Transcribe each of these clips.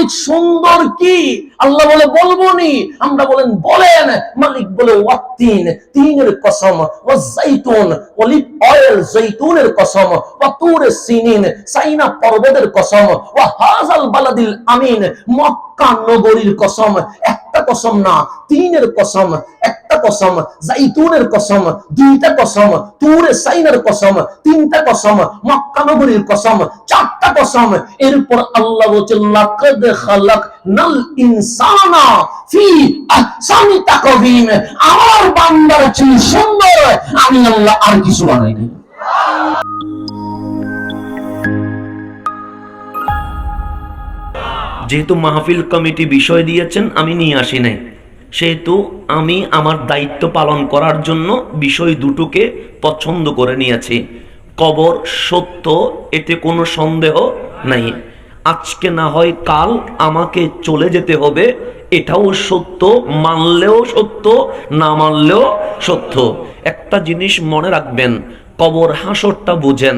মালিক সুন্দর কি? আল্লাহ বলে বলব নি আমরা বলেন বলেন, মালিক বলে, ওয়াত্তিন, তিনের কসম ও জাইতুন অলিভ অয়েল জৈতুনের কসম ও তুর সিনিন, সাইনা পর্বতের কসম ও হাজাল বালাদিল আমিন, মক্কা নগরীর কসম একটা কসম না, তিনের কসম, একটা কসম, জাইতুনের কসম, দুইটা কসম, তুরে সাইনের কসম, তিনটা কসম, মক্কা নগরীর কসম, চারটা কসম। এরপর আল্লাহ বলছে, লাকাদ খালাকনাল ইনসানা ফি আহসানি তাকওয়িম। আমার বান্দার চেয়ে সুন্দর। আমি আল্লাহ আর কিছু বানাইনি। যেহেতু মাহফিল কমিটি বিষয় দিয়েছেন, আমি নিয়ে আসি নাই। সেহেতু আমি আমার দায়িত্ব পালন করার জন্য বিষয় দুটোকে পছন্দ করে নিয়েছি। কবর সত্য, এতে কোনো সন্দেহ নাই। আজকে না হয় কাল আমাকে চলে যেতে হবে, এটাও সত্য, মানলেও সত্য, না মানলেও সত্য। একটা জিনিস মনে রাখবেন, কবর হাসরটা বুঝেন।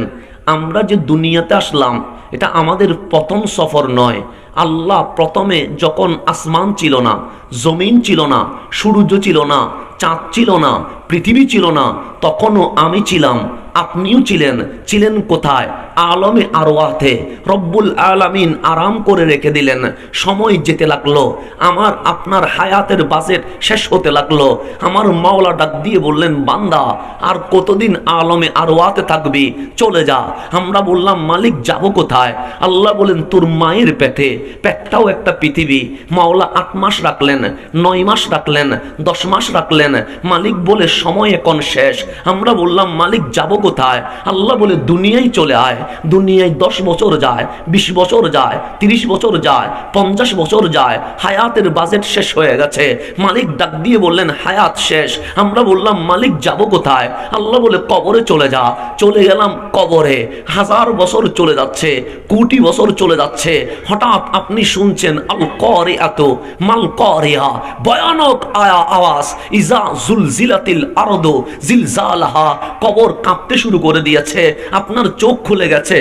আমরা যে দুনিয়াতে আসলাম, এটা আমাদের প্রথম সফর নয় আল্লাহ প্রথমে যখন আসমান ছিল না, জমিন ছিল না, সূর্য ছিল না, চাঁদ ছিল না, পৃথিবী ছিল না, তখনও আমি ছিলাম, আপনিও ছিলেন ছিলেন কোথায়? আলমে আরোয়াতে রব্বুল আলামিন আরাম করে রেখে দিলেন। সময় যেতে লাগল, আমার আপনার হায়াতের বাজেট শেষ হতে লাগল। আমার মাওলা ডাক দিয়ে বললেন, বান্দা, আর কতদিন আলমে আরোয়াতে থাকবি? চলে যা। আমরা বললাম, মালিক, যাব কোথায়? আল্লাহ বলেন, তোর মায়ের পেটে, পেটটাও একটা পৃথিবী। মাওলা আট মাস রাখলেন, নয় মাস রাখলেন, দশ মাস রাখলেন। মালিক বলে, সময় এখন শেষ। আমরা বললাম, মালিক, যাব কোথায়? আল্লাহ বলে, দুনিয়ায় চলে আয়। দুনিয়ায় দশ বছর যায়, বিশ বছর যায়, তিরিশ বছর যায়, পঞ্চাশ বছর যায়, হায়াতের বাজেট শেষ হয়ে গেছে। মালিক ডাক দিয়ে বললেন, হায়াত শেষ। আমরা বললাম, মালিক, যাব কোথায়? আল্লাহ বলে, কবরে চলে যা। চলে গেলাম কবরে। হাজার বছর চলে যাচ্ছে, কোটি বছর চলে যাচ্ছে। হঠাৎ আপনি শুনছেন, আল করে এত মাল করিয়া। ভয়ানক আয়া, আওয়াজ। ইজা জুলজিলাতিল আরদ জিলজালাহা। কবর কাঁপতে শুরু করে দিয়েছে। আপনার চোখ খুলে গেছে।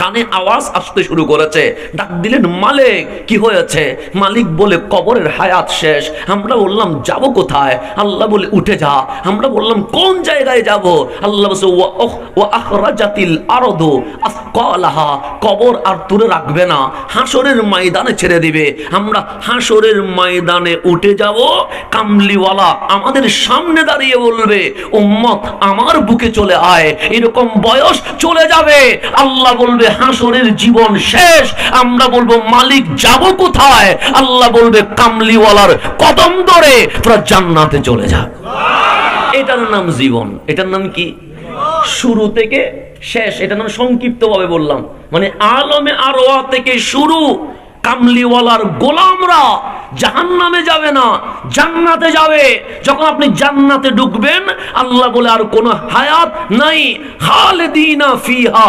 কানে আওয়াজ আসতে শুরু করেছে। ডাক দিলেন, মালিক, কি হয়েছে? মালিক বলে, কবরের হায়াত শেষ। আমরা বললাম, যাব কোথায়? আল্লাহ বলে, উঠে যা। আমরা বললাম, কোন জায়গায় যাব? আল্লাহ বলছে ও আখরাজাতিল আরদু আসকালাহা কবর আর তুলে রাখবে না। হাসরের ময়দানে ছেড়ে দিবে। আমরা হাসরের ময়দানে উঠে যাব। কামলিওয়ালা আমাদের সামনে দাঁড়িয়ে বলবে, উম্মত, আমার বুকে চলে আয়। এরকম বয়স চলে যাবে। আল্লাহ বলবে, হাসরের জীবন শেষ। আমরা বলব, মালিক, যাব কোথায়? আল্লাহ বলবে, কামলিওয়ালার কদম ধরে তোরা জান্নাতে চলে যা। এটার নাম জীবন। এটার নাম কি? শুরু থেকে শেষ, এটা নাম সংক্ষিপ্ত ভাবে বললাম। মানে আলমে আরোয়া থেকে শুরু কামলিওয়ালার গোলামরা জাহান নামে যাবে না, জান্নাতে যাবে। যখন আপনি জান্নাতে ঢুকবেন, আল্লাহ বলে আর কোনো হায়াত নাই। খালেদিনা ফিহা,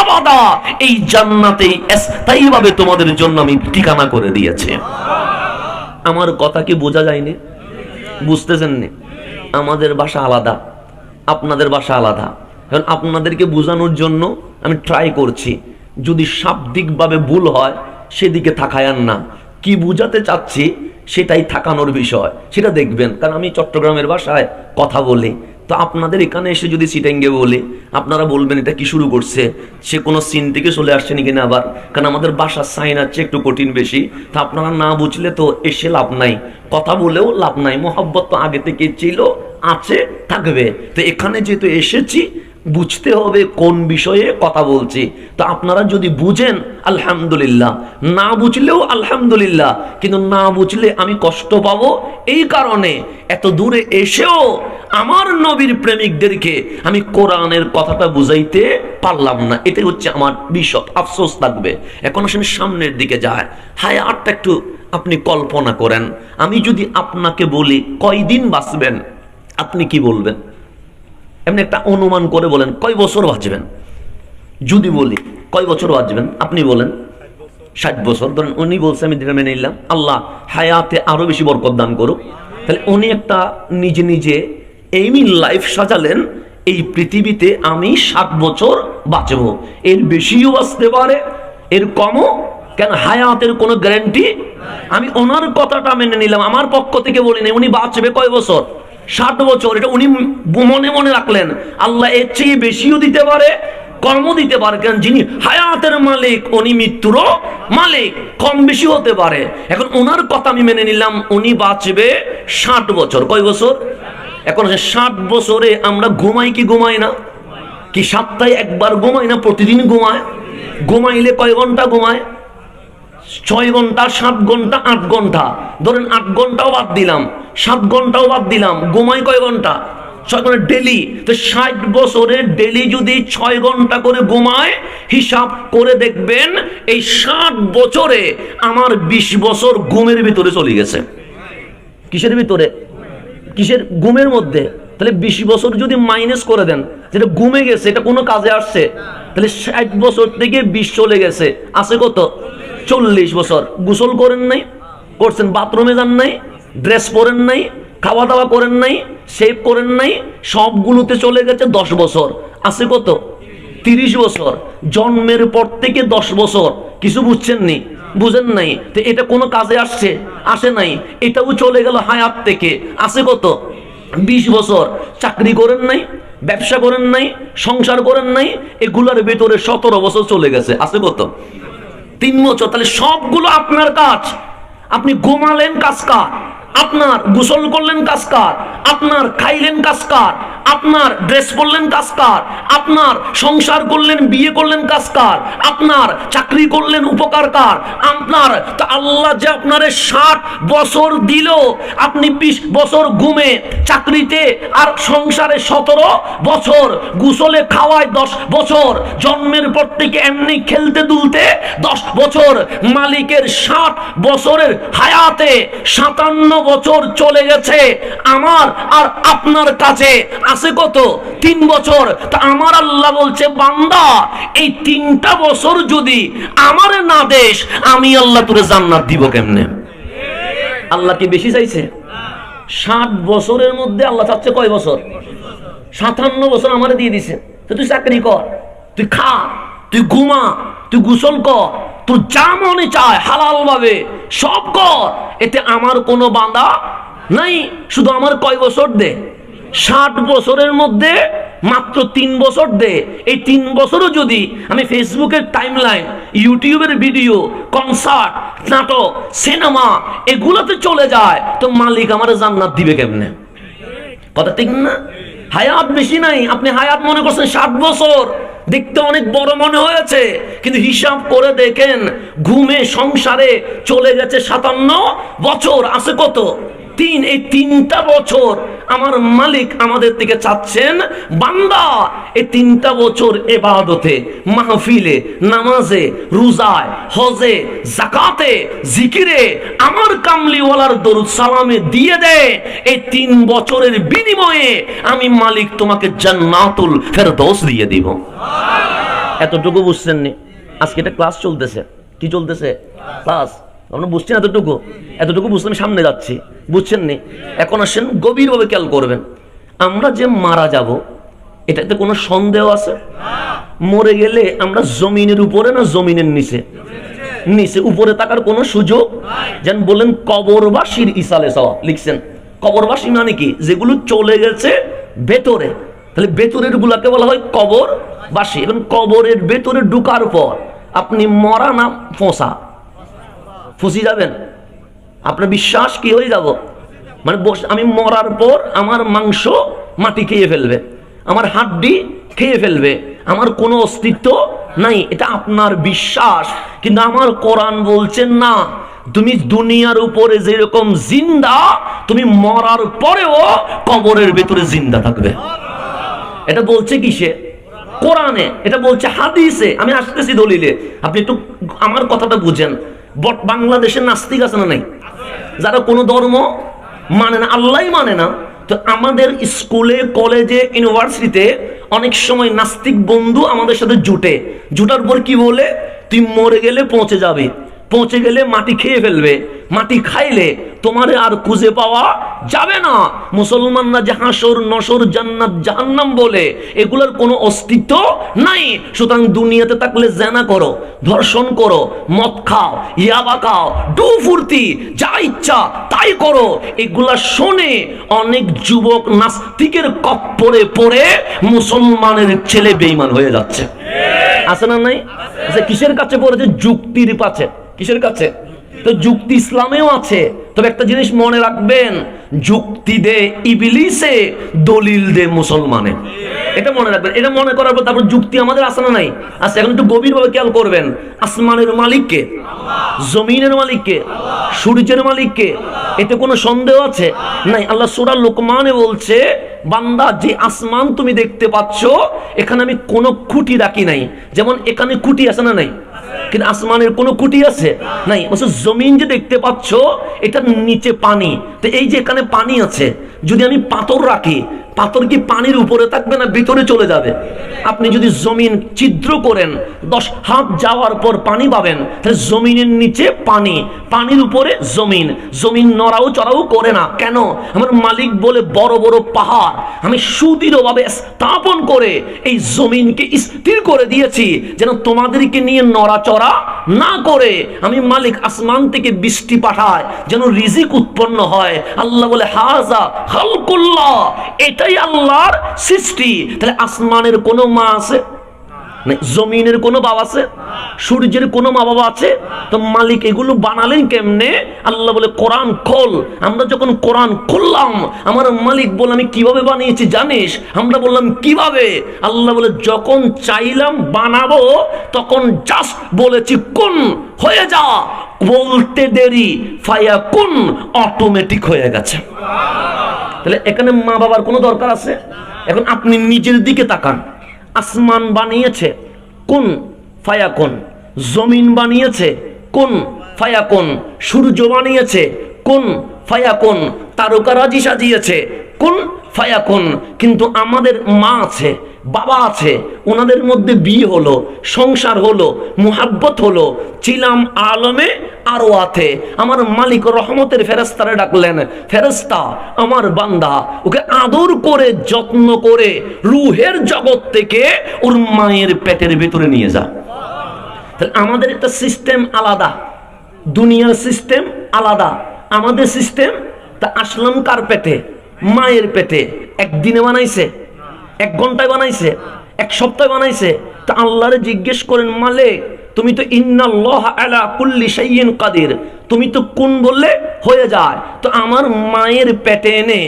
আবাদা। এই জান্নাতেই স্থায়ীভাবে তোমাদের জন্য আমি ঠিকানা করে দিয়েছি। আমার কথা কি বোঝা যায়নি? বুঝতেছেন আমাদের বাসা আলাদা, আপনাদের বাসা আলাদা। কারণ আপনাদেরকে বোঝানোর জন্য আমি ট্রাই করছি। যদি শাব্দিকভাবে ভুল হয়, সেদিকে থাকায়ান না। কি বুঝাতে চাচ্ছি, সেটাই থাকানোর বিষয়। সেটা দেখবেন। কারণ আমি চট্টগ্রামের ভাষায় কথা বলি। তো আপনাদের এখানে এসে যদি সিটেঙ্গে বলি, আপনারা বলবেন, এটা কি শুরু করছে? সে কোনো সিন থেকে চলে আসছে নাকি না আবার। কারণ আমাদের বাসার সাইন আছে একটু কঠিন বেশি। তা আপনারা না বুঝলে তো এসে লাভ নাই। কথা বলেও লাভ নাই। মোহাব্বত তো আগে থেকে ছিল, আছে, থাকবে। তো এখানে যেহেতু এসেছি বুঝতে হবে কোন বিষয়ে কথা বলছি। তো আপনারা যদি বুঝেন, আলহামদুলিল্লাহ। না বুঝলেও আলহামদুলিল্লাহ। কিন্তু না বুঝলে আমি কষ্ট পাবো। এই কারণে এত দূরে এসেও আমার নবীর প্রেমিকদেরকে আমি কোরআনের কথাটা বুঝাইতে পারলাম না। এটাই হচ্ছে আমার বিষয় আফসোস থাকবে। এখন আসেন সামনের দিকে যায়। হায়, আটটা একটু আপনি কল্পনা করেন। আমি যদি আপনাকে বলি, কয়দিন বাঁচবেন? আপনি কি বলবেন? এমনি একটা অনুমান করে বলেন, কয় বছর বাঁচবেন? যদি বলি, কয় বছর বাঁচবেন? আপনি বলেন, ষাট বছর। ধরেন উনি বলছে, আমি যেটা মেনে নিলাম, আল্লাহ হায়াতে আরও বেশি বরকত দান করুক। তাহলে উনি একটা নিজে নিজে এমনি লাইফ সাজালেন, এই পৃথিবীতে আমি ষাট বছর বাঁচব। এর বেশিও বাঁচতে পারে, এর কমও, কেন হায়াতের কোনো গ্যারান্টি আমি ওনার কথাটা মেনে নিলাম, আমার পক্ষ থেকে বলিনি, উনি বাঁচবে কয় বছর? ষাট বছর, এটা উনি মনে মনে রাখলেন, আল্লাহ এর চেয়ে বেশিও দিতে পারে কর্ম দিতে পারে কেন যিনি হায়াতের মালিক, উনি মৃত্যুরও মালিক, কম বেশি হতে পারে। এখন ওনার কথা আমি মেনে নিলাম, উনি বাঁচবে ষাট বছর। কয় বছর? এখন ষাট বছরে আমরা ঘুমাই কি ঘুমাই না? কি সপ্তাহে একবার ঘুমাই না? প্রতিদিন ঘুমায়? ঘুমাইলে কয় ঘণ্টা ঘুমায়? ছয় ঘণ্টা, সাত ঘণ্টা, আট ঘণ্টা। ধরেন আট ঘন্টাও বাদ দিলাম। সাত ঘন্টাও বাদ দিলাম, ঘুমাই কয় ঘণ্টা? ছয় ঘণ্টা ডেলি তো ষাট বছরে ডেলি যদি ছয় ঘণ্টা করে ঘুমায়, হিসাব করে দেখবেন এই ষাট বছরে আমার বিশ বছর ঘুমের ভিতরে চলে গেছে। কিসের ভিতরে? কিসের ঘুমের মধ্যে? তাহলে বিশ বছর যদি মাইনাস করে দেন, যেটা ঘুমে গেছে, এটা কোনো কাজে আসছে? তাহলে ষাট বছর থেকে বিশ চলে গেছে। আছে কত? চল্লিশ বছর। গোসল করেন নাই? করছেন? বাথরুমে যান নাই? ড্রেস পরেন নাই খাওয়া দাওয়া করেন নাই সেভ করেন নাই, সবগুলোতে চলে গেছে দশ বছর। আছে কত? তিরিশ বছর। জন্মের পর থেকে দশ বছর। কিছু বুঝছেন নি? বুঝেন নাই? তো এটা কোনো কাজে আসছে? আসে নাই। এটাও চলে গেল হায়াত থেকে। আছে কত? বিশ বছর। চাকরি করেন নাই, ব্যবসা করেন নাই, সংসার করেন নাই, এগুলোর ভেতরে সতেরো বছর চলে গেছে। আছে কত? তিন বছর। তাহলে সবগুলো আপনার কাজ। আপনি ঘুমালেন কাজ কার? আপনার গোসল করলেন কাজ কার আপনার খাইলেন কাজ কার আপনার ড্রেস করলেন কাজ কার আপনার সংসার করলেন, বিয়ে করলেন কাজ কার আপনার চাকরি করলেন উপকার কার আপনার আল্লাহ যে আপনারে ষাট বছর দিল, আপনি বিশ বছর ঘুমে চাকরিতে আর সংসারে সতেরো বছর, গুসলে খাওয়ায় দশ বছর, জন্মের পর থেকে এমনি খেলতে দুলতে দশ বছর, মালিকের ষাট বছরের হায়াতে সাতান্ন বছর চলে গেছে। আমার আর আপনার কাছে আছে কত? তিন বছর। তা আমার আল্লাহ বলছে, বান্দা, এই তিনটা বছর যদি আমার না দেশ, আমি আল্লাহ তোরে জান্নাত দিব কেমনে? আল্লাহ কি বেশি চাইছে? ষাট বছরের মধ্যে আল্লাহ চাচ্ছে কয় বছর? সাতান্ন বছর আমারে দিয়ে দিছে। তুই চাকরি কর, তুই খা, তুই ঘুমা, তুই গোসল কর তোর যা মনে চায় হালাল ভাবে সব কর। এতে আমার কোনো বাঁধা নাই। শুধু আমার কয় বছর দে? ষাট বছরের মধ্যে, মাত্র তিন বছর দে। এই তিন বছরও যদি আমি ফেসবুকের টাইমলাইন ইউটিউবের ভিডিও কনসার্ট নাটক সিনেমা এগুলোতে চলে যায়, তো মালিক আমার জান্নাত দিবে কেমনে? কথা ঠিক না? হায়াত বেশি নাই। আপনি হায়াত মনে করছেন ষাট বছর। দেখতে অনেক বড় মনে হয়েছে, কিন্তু হিসাব করে দেখেন, ঘুমে সংসারে চলে গেছে সাতান্ন বছর, আছে কত? তিন, এই তিনটা বছর আমার মালিক আমাদের থেকে চাচ্ছেন, বান্দা, এই তিনটা বছর এবাদতে, মাহফিলে, নামাজে, রোজায়, হজে জাকাতে জিকিরে, আমার কামলিওয়ালার দরুদ সালামে দিয়ে দে। এই তিন বছরের বিনিময়ে আমি মালিক তোমাকে জান্নাতুল ফেরদৌস দিয়ে দিব। এতটুকু বুঝছেন নি আজকে এটা ক্লাস চলতেছে। কি চলতেছে? ক্লাস। আপনারা বুঝছেন এতটুকু। এতটুকু বুঝতে আমি সামনে যাচ্ছি। বুঝছেন নি? এখন আসেন, গভীরভাবে খেয়াল করবেন। আমরা যে মারা যাব, এটাতে কোনো সন্দেহ আছে? মরে গেলে আমরা জমিনের উপরে না জমিনের নিচে? নিচে উপরে থাকার কোনো সুযোগ? যেন বললেন কবরবাসীর ইসালে সওয়া লিখছেন, কবরবাসী মানে কি? যেগুলো চলে গেছে ভেতরে। তাহলে ভেতরের গুলাকে বলা হয় কবর বাসী এবং কবরের ভেতরে ঢুকার পর আপনি মরা না ফোঁসা? ফুসি যাবেন। আপনার বিশ্বাস কি হয়ে যাব? মানে আমি মরার পর আমার মাংস মাটি খেয়ে ফেলবে, আমার হাড্ডি খেয়ে ফেলবে, আমার কোনো অস্তিত্ব নাই, এটা আপনার বিশ্বাস। কিন্তু আমার কোরআন বলছেন না, তুমি দুনিয়ার উপরে যেরকম জিন্দা, তুমি মরার পরেও কবরের ভেতরে জিন্দা থাকবে। এটা বলছে কিসে? কোরআনে। এটা বলছে হাদিসে। আমি আসতেছি দলিলে। আপনি একটু আমার কথাটা বুঝেন। বট বাংলাদেশে নাস্তিক আছে না নাই? যারা কোনো ধর্ম মানে না, আল্লাহ মানে না, তো আমাদের স্কুলে, কলেজে, ইউনিভার্সিটিতে অনেক সময় নাস্তিক বন্ধু আমাদের সাথে জুটে। জুটার পর কি বলে? তুই মরে গেলে পৌঁছে যাবে। পৌঁছে গেলে মাটি খেয়ে ফেলবে। মাটি খাইলে তোমারে আর খুঁজে পাওয়া যাবে না। মুসলমানরা যে হাসর, নসর, জান্নাত, জাহান্নাম বলে, এগুলোর কোনো অস্তিত্ব নাই। সুতরাং দুনিয়াতে থাকলে জেনা করো, ধর্ষণ করো, মদ খাও, ইয়াবা খাও, ডু ফুর্তি, যা ইচ্ছা তাই করো। এগুলা শোনে অনেক যুবক নাস্তিকের কপ্পরে পড়ে মুসলমানের ছেলে বেইমান হয়ে যাচ্ছে। আছে না নাই? আচ্ছা কিসের কাছে পড়েছে? যুক্তির কাছে কিসের কাছে? তো যুক্তি ইসলামেও আছে। তবে একটা জিনিস মনে রাখবেন, যুক্তি দে ইবিলিসে, দলিল দে মুসলমানে। এটা মনে রাখবেন, এটা মনে করার পর তারপর যুক্তি আমাদের আছে না নাই? আচ্ছা এখন একটু গভীরভাবে খেয়াল করবেন, আসমানের মালিককে, জমিনের মালিককে, সূর্যের মালিককে, এতে কোনো সন্দেহ আছে? নাই, আল্লাহ সুরা লোকমানে বলছে, বান্দা, যে আসমান তুমি দেখতে পাচ্ছ, এখানে আমি কোনো খুঁটি রাখি নাই। যেমন এখানে খুঁটি আছে না নাই? কিন্তু আসমানের কোনো কুটি আছে? নাই। বলছে জমিন যে দেখতে পাচ্ছ, এটার নিচে পানি। তো এই যে এখানে পানি আছে, যদি আমি পাথর রাখি পাথর কি পানির উপরে থাকবে না ভিতরে চলে যাবে? আপনি যদি জমিন ছিদ্র করেন, দশ হাত যাওয়ার পর পানি পাবেন, তাহলে জমিনের নিচে পানি, পানির উপরে জমিন। জমিন নড়াও চড়াও করে না। কেন? আমার মালিক বলে বড় বড় পাহাড়, আমি সুদৃঢ়ভাবে স্থাপন করে এই জমিনকে স্থির করে দিয়েছি, যেন তোমাদেরকে নিয়ে নড়াচড়া না করে। আমি মালিক আসমান থেকে বৃষ্টি পাঠায়, যেন রিজিক উৎপন্ন হয়। আল্লাহ বলে, হাজা খালকুল্লাহ। এটাই আল্লাহর সৃষ্টি। তাহলে আসমানের কোনো মা আছে? জমিনের কোনো বাবা আছে? সূর্যের কোনো মা বাবা আছে? তো মালিক এগুলো বানালেন কেমনে? আল্লাহ বলে, কোরআন খোল। আমরা যখন কোরআন খুললাম, আমার মালিক বলে আমি কীভাবে বানিয়েছি জানিস? আমরা বললাম, কীভাবে? আল্লাহ বলে, যখন চাইলাম বানাবো, তখন জাস্ট বলেছি, কোন? হয়ে যা। বলতে দেরি ফায়া কোন অটোমেটিক হয়ে গেছে। তাহলে এখানে মা বাবার কোনো দরকার আছে? এখন আপনি নিজের দিকে তাকান। আসমান বানিয়েছে কোন ফায়াকুন? জমিন বানিয়েছে কোন ফায়াকন? সূর্য বানিয়েছে কোন ফায়াকুন? তারকারাজি সাজিয়েছে কোন ফায়াকন? কিন্তু আমাদের মা আছে। বাবা আছে ওনাদের মধ্যে বিয়ে হলো, সংসার হলো, মুহাব্বত হলো, ছিলাম আলমে আরও আতে আমার মালিক রহমতের ফেরেস্তারে ডাকলেন ফেরেস্তা আমার বান্দা, ওকে আদর করে, যত্ন করে, রুহের জগৎ থেকে ওর মায়ের পেটের ভেতরে নিয়ে যা। তাহলে আমাদের একটা সিস্টেম আলাদা, দুনিয়ার সিস্টেম আলাদা, আমাদের সিস্টেম তা আসলাম কার পেটে? মায়ের পেটে। একদিনে বানাইছে। এক ঘন্টায় বানাইছে, এক সপ্তাহে বানাইছে। তা আল্লাহরে জিজ্ঞেস করেন মালে তুমি তো ইন্নাল্লাহ আলা কুল্লি শাইইন কাদির। তুমি তো কোন বললে হয়ে যায়। তো আমার মায়ের পেটে এনে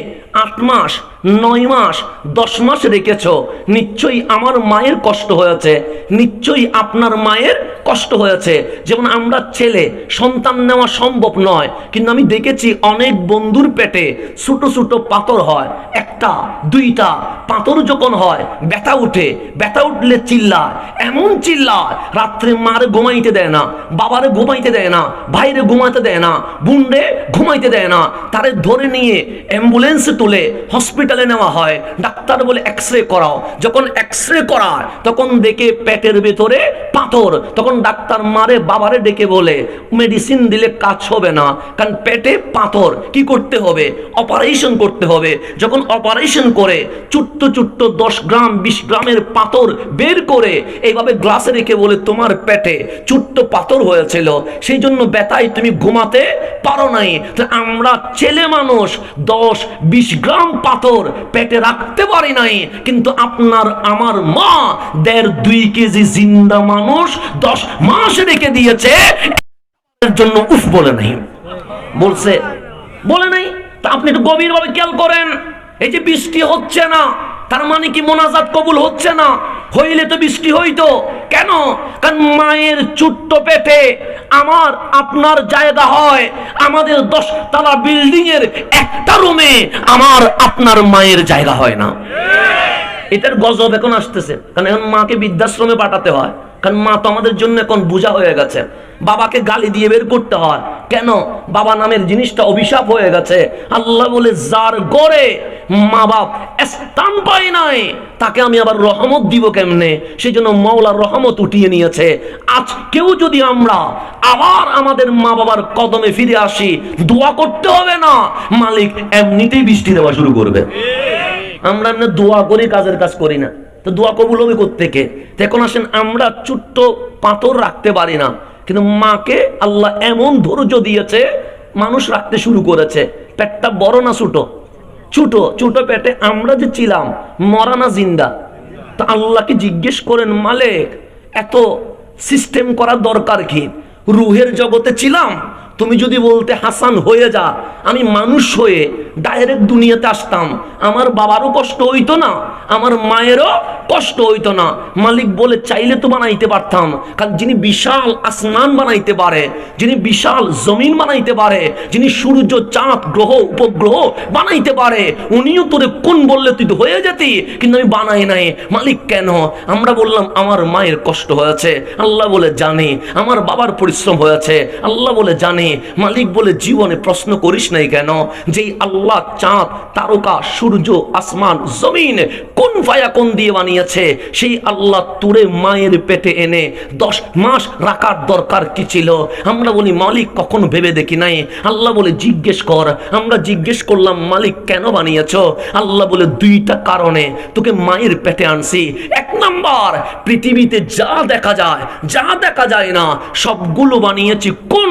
আট মাস নয় মাস, দশ মাস রেখেছ। নিশ্চয়ই আমার মায়ের কষ্ট হয়েছে। নিশ্চয়ই আপনার মায়ের কষ্ট হয়েছে। যেমন আমরা ছেলে, সন্তান নেওয়া সম্ভব নয়। কিন্তু আমি দেখেছি অনেক বন্ধুর পেটে ছোট ছোট পাথর হয়। একটা, দুইটা, পাথর যখন হয়, ব্যথা উঠে, ব্যথা উঠলে চিল্লায়। এমন চিল্লায়, রাত্রে মারে ঘুমাইতে দেয় না, বাবারে ঘুমাইতে দেয় না ভাইরে ঘুমাইতে দেয় না, বুনরে ঘুমাইতে দেয় না। তারে ধরে নিয়ে অ্যাম্বুলেন্সে তুলে হসপিটালে নেওয়া হয়, ডাক্তার বলে এক্স রে করাও। যখন এক্স রে করা তখন দেখে পেটের ভেতরে পাথর। তখন ডাক্তার মারে বাবারে ডেকে বলে, মেডিসিন দিলে কাজ হবে না, কারণ পেটে পাথর। কি করতে হবে? অপারেশন করতে হবে। যখন অপারেশন করে, চুট্ট চুট্ট দশ গ্রাম, বিশ গ্রামের পাথর বের করে এইভাবে গ্লাসে রেখে বলে, তোমার পেটে চুট্ট পাথর হয়েছিল সেই জন্য ব্যথায় তুমি ঘুমাতে পারো নাই। আমরা ছেলে মানুষ, দশ, বিশ গ্রাম পাথর পেটে রাখতে পারি নাই, কিন্তু আপনার, আমার মা দেড় দুই কেজি জিন্দা মানুষ দশ মাস রেখে দিয়েছে জন্য উফ বলে নাই। বলছে, বলে নাই? তা আপনি একটু গভীরভাবে খেয়াল করেন, এই যে বৃষ্টি হচ্ছে না, তার মানে কি মোনাজাত কবুল হচ্ছে না? হইলে তো বৃষ্টি হইতো। কেন? কারণ মায়ের ছোট্ট পেটে আমার, আপনার জায়গা হয়। আমাদের দশতলা বিল্ডিং এর একটা রুমে আমার, আপনার মায়ের জায়গা হয় না। এটার গজব এখন আসতেছে। কারণ এখন মাকে বৃদ্ধাশ্রমে পাঠাতে হয়। কারণ মা তো আমাদের জন্য এখন বোঝা হয়ে গেছে। বাবাকে গালি দিয়ে বের করতে হয়। কেন? বাবা নামের জিনিসটা অভিশাপ হয়ে গেছে। আল্লাহ বলে, যার গড়ে মা বাপ স্থান পায় নাই, তাকে আমি আবার রহমত দিব কেমনে? সেই জন্য মৌলার রহমত উঠিয়ে নিয়েছে। আজকেও যদি আমরা আবার আমাদের মা বাবার কদমে ফিরে আসি, দোয়া করতে হবে না। মালিক এমনিতেই বৃষ্টি দেওয়া শুরু করবে। আমরা এমনি দোয়া করি, কাজের কাজ করি না। তো দোয়া কবুল হবে কোথেকে তো এখন আসেন, আমরা ছোট্ট পাথর রাখতে পারি না। কিন্তু মাকে আল্লাহ এমন ধৈর্য দিয়েছে, মানুষ রাখতে শুরু করেছে। পেটটা বড় না ছোট? ছোট ছোট পেটে আমরা যে ছিলাম, মরা না জিন্দা? তা আল্লাহকে জিজ্ঞেস করেন, মালিক, এত সিস্টেম করার দরকার কি? রুহের জগতে ছিলাম তুমি যদি বলতে হাসান হয়ে যা, আমি মানুষ হয়ে ডাইরেক্ট দুনিয়াতে আসতাম। আমার বাবারও কষ্ট হইতো না, আমার মায়েরও কষ্ট হইতো না। মালিক বলে, চাইলে তো বানাইতে পারতাম। কারণ যিনি বিশাল আসমান বানাইতে পারে, যিনি বিশাল জমিন বানাইতে পারে, যিনি সূর্য, চাঁদ, গ্রহ, উপগ্রহ বানাইতে পারে, উনিও তোরে কোন বললে তুই তো হয়ে যেতি? কিন্তু আমি বানাই নাই। মালিক, কেন? আমরা বললাম, আমার মায়ের কষ্ট হয়েছে। আল্লাহ বলে, জানি। আমার বাবার পরিশ্রম হয়েছে। আল্লাহ বলে, জানে। মালিক বলে জীবনে প্রশ্ন করিস নাই কেন? যেই আল্লাহ চাঁদ, তারকা, সূর্য, আসমান, জমিন কোন ফায়া কোন দিয়ে বানিয়েছে? সেই আল্লাহ তুরে মায়ের পেটে এনে দশ মাস রাখার দরকার কি ছিল? আমরা বলি, মালিক কখন ভেবে দেখি নাই। আল্লাহ বলে, জিজ্ঞেস কর। আমরা জিজ্ঞেস করলাম, মালিক কেন বানিয়েছ? আল্লাহ বলে, দুইটা কারণে। তোকে মায়ের পেটে আনছি। এক নাম্বার, পৃথিবীতে যা দেখা যায়, যা দেখা যায় না, সবগুলো বানিয়েছি কোন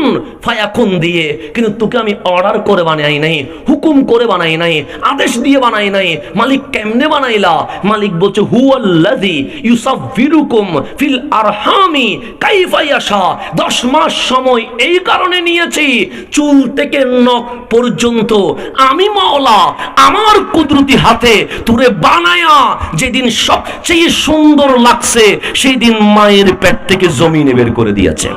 ফায়াকুন দিয়ে, কিন্তু তোকে আমি অর্ডার করে বানাই নাই, হুকুম করে বানাই নাই, আদেশ দিয়ে বানাই নাই, মালিক কেমনে বানাইলা? মালিক বলছে, হুয়াল্লাযী ইউসাফিরুকুম ফিল আরহামি কাইফা ইয়াশা। 10 মাস সময় এই কারণে নিয়েছি, চুল থেকে নখ পর্যন্ত। আমি মাওলা, আমার কুদরতি হাতে তুরে বানায়া যেদিন সবচেয়ে সুন্দর লাগছে সেই দিন মায়ের পেট থেকে জমিনে বের করে দিয়েছে।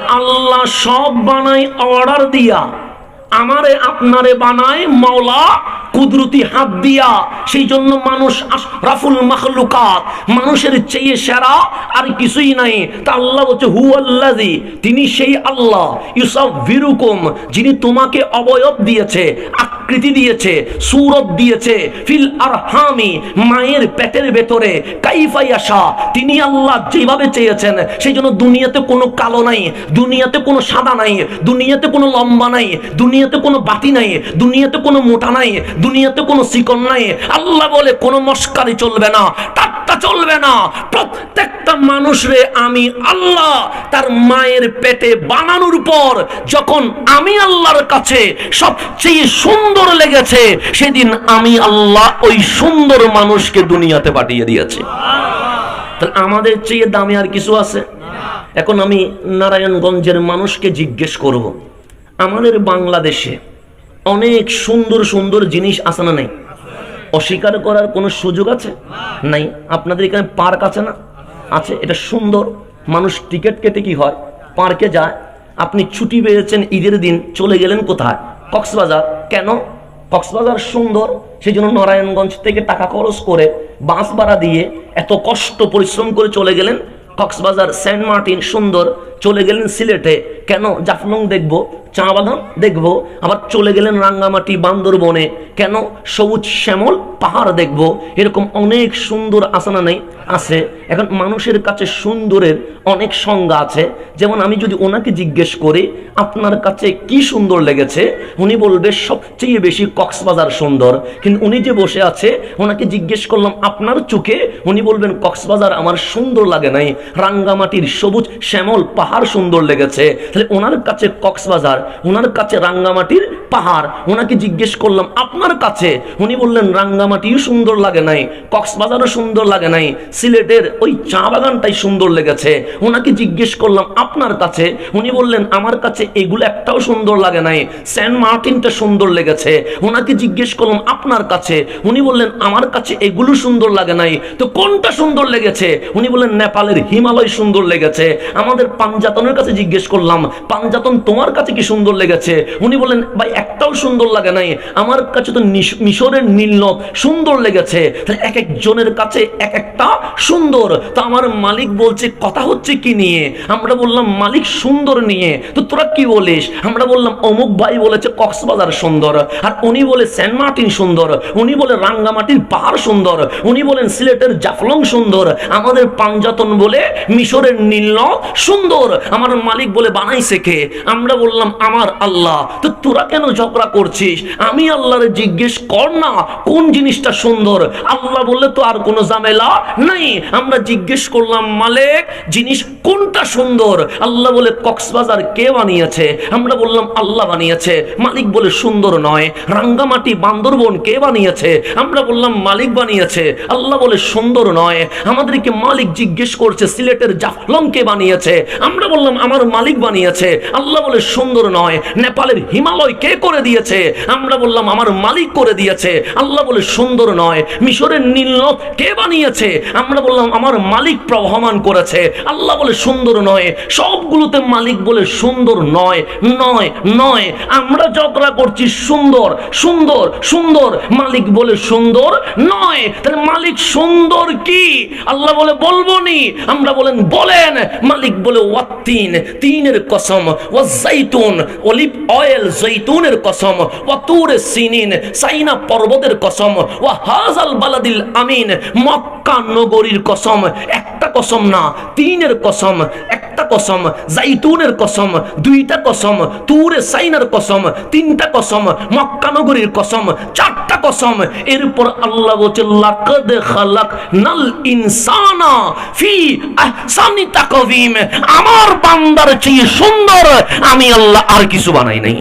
আল্লাহ সব বানাই অর্ডার দিয়া। আমারে আপনারে বানায় মাওলা কুদরতি হাত দিয়া সেই জন্য মানুষ রাফুল মাখলুকাত, মানুষের চেয়ে সেরা আর কিছুই নাই। তা আল্লাহ বলছে হু আল্লাজি তিনি সেই আল্লাহ ইউসফ ভিরুকুম যিনি তোমাকে অবয়ব দিয়েছে, আকৃতি দিয়েছে, সুরত দিয়েছে, ফিল আর হামি মায়ের পেটের ভেতরে কাইফাই আসা তিনি আল্লাহ যেভাবে চেয়েছেন সেই জন্য দুনিয়াতে কোনো কালো নাই, দুনিয়াতে কোনো সাদা নাই, দুনিয়াতে কোনো লম্বা নাই, দুনিয়াতে কোনো বাতি নাই, দুনিয়াতে কোনো মোটা নাই দুনিয়াতে কোনো চিকন নাই। আল্লাহ বলে, কোনো মস্কারি চলবে না ঠাট্টা চলবে না। প্রত্যেকটা মানুষরে আমি আল্লাহ তার মায়ের পেটে বানানোর পর যখন আমি আল্লাহর কাছে সবচেয়ে সুন্দর লেগেছে, সেদিন আমি আল্লাহ ওই সুন্দর মানুষকে দুনিয়াতে পাঠিয়ে দিয়েছি। আমাদের চেয়ে দামে আর কিছু আছে? এখন আমি নারায়ণগঞ্জের মানুষকে জিজ্ঞেস করব, আমাদের বাংলাদেশে অনেক সুন্দর সুন্দর জিনিস আছে না নাই? অস্বীকার করার কোনো সুযোগ আছে? নাই। আপনাদের এখানে পার্ক আছে না? আছে। এটা সুন্দর। মানুষ টিকিট কেটে কি হয়? পার্কে যায়। আপনি ছুটি পেয়েছেন ঈদের দিন, চলে গেলেন কোথায়? কক্সবাজার। কেন? কক্সবাজার সুন্দর। সেই জন্য নারায়ণগঞ্জ থেকে টাকা খরচ করে বাস ভাড়া দিয়ে এত কষ্ট পরিশ্রম করে চলে গেলেন কক্সবাজার সেন্ট মার্টিন সুন্দর। চলে গেলেন সিলেটে। কেন? জাফলং দেখব চা বাগান দেখব, আবার চলে গেলেন রাঙ্গামাটি, বান্দরবনে। কেন? সবুজ শ্যামল পাহাড় দেখব। এরকম অনেক সুন্দর আসানা নেই আছে। এখন মানুষের কাছে সুন্দরের অনেক সংজ্ঞা আছে। যেমন আমি যদি ওনাকে জিজ্ঞেস করি, আপনার কাছে কি সুন্দর লেগেছে? উনি বলবে, সবচেয়ে বেশি কক্সবাজার সুন্দর। কিন্তু উনি যে বসে আছে, ওনাকে জিজ্ঞেস করলাম, আপনার চোখে? উনি বলবেন, কক্সবাজার আমার সুন্দর লাগে নাই। রাঙ্গামাটির সবুজ শ্যামল পাহাড় সুন্দর লেগেছে। তাহলে ওনার কাছে কক্সবাজার, ওনার কাছে রাঙ্গামাটির পাহাড়, ওনাকে জিজ্ঞেস করলাম, আপনার কাছে? উনি বললেন, রাঙ্গামাটিও সুন্দর লাগে নাই, কক্সবাজারও সুন্দর লাগে নাই, সিলেটের ওই চা বাগানটাই সুন্দর লেগেছে। ওনাকে জিজ্ঞেস করলাম, আপনার কাছে? উনি বললেন, আমার কাছে এগুলো একটাও সুন্দর লাগে নাই, সেন্ট মার্টিনটা সুন্দর লেগেছে। ওনাকে জিজ্ঞেস করলাম, আপনার কাছে? উনি বললেন, আমার কাছে এগুলো সুন্দর লাগে নাই। তো কোনটা সুন্দর লেগেছে? উনি বললেন, নেপালের হিমালয় সুন্দর লেগেছে। আমাদের পাঞ্জাব পাঞ্জাতনের কাছে জিজ্ঞেস করলাম, পাঞ্জাতন, তোমার কাছে কি সুন্দর লেগেছে? উনি বলেন ভাই, একটাও সুন্দর লাগে নাই। আমার কাছে তো মিশরের নীলনদ সুন্দর লেগেছে। তাহলে এক একজনের কাছে এক একটা সুন্দর। তো আমার মালিক বলছে, কথা হচ্ছে কি নিয়ে? আমরা বললাম, মালিক সুন্দর নিয়ে। তো তোরা কি বলিস? আমরা বললাম, অমুক ভাই বলেছে কক্সবাজার সুন্দর। আর উনি বলে, সেন্ট মার্টিন সুন্দর। উনি বলে, রাঙ্গামাটির পাহাড় সুন্দর। উনি বলেন, সিলেটের জাফলং সুন্দর। আমাদের পাঞ্জাতন বলে, মিশরের নীল সুন্দর। আমার মালিক বলে বানাইছে কে? আমরা বললাম, আমার আল্লাহ। তো তোরা কেন ঝগড়া করছিস? আমি আল্লাহরে জিজ্ঞেস কর না, কোন জিনিসটা সুন্দর? আল্লাহ বললে তো আর কোনো ঝামেলা নাই। আমরা জিজ্ঞেস করলাম, মালিক, জিনিস কোনটা সুন্দর? আল্লাহ বলে, কক্সবাজার কে বানিয়েছে? আমরা বললাম, আল্লাহ বানিয়েছে। মালিক বলে, সুন্দর নয়। রাঙ্গামাটি বান্দরবন কে বানিয়েছে? আমরা বললাম, মালিক বানিয়েছে। আল্লাহ বলে, সুন্দর নয়। আমাদেরকে মালিক জিজ্ঞেস করছে, সিলেটের জাফলং কে বানিয়েছে? আমরা বললাম, আমার মালিক বানিয়েছে। আল্লাহ বলে, সুন্দর নয়। নেপালের হিমালয় কে করে দিয়েছে? আমরা বললাম, আমার মালিক করে দিয়েছে। আল্লাহ বলে, সুন্দর নয়। মিশরের নীলনদ কে বানিয়েছে? আমরা বললাম, আমার মালিক প্রবহমান করেছে। আল্লাহ বলে, সুন্দর নয়। সবগুলোতে মালিক বলে, সুন্দর নয়। নয় নয়। আমরা ঝগড়া করছি সুন্দর সুন্দর সুন্দর। মালিক বলে, সুন্দর নয়। তাহলে মালিক সুন্দর কি? আল্লাহ বলে, বলব নি। আমরা বলেন বলেন। মালিক বলে ওয়াত্তিন তিনের কসম ও জৈতুন অলিভ অয়েল জৈতুনের কসম ও তুর সিনিন, সাইনা পর্বতের কসম ও হাজাল বালাদিল আমিন, মক্কা নগরীর কসম একটা কসম না তিনের কসম, একটা কসম, জাইতুনের কসম, দুইটা কসম তুরে সাইনার কসম, তিনটা কসম, মক্কা নগরীর কসম, চারটা কসম। এরপর আল্লাহ বলছে, লাকাদ খালাক নাল ইনসানা ফি আহসানি তাকভিম আমার বান্দার চেয়ে সুন্দর আমি আল্লাহ আর কিছু বানাই নাই।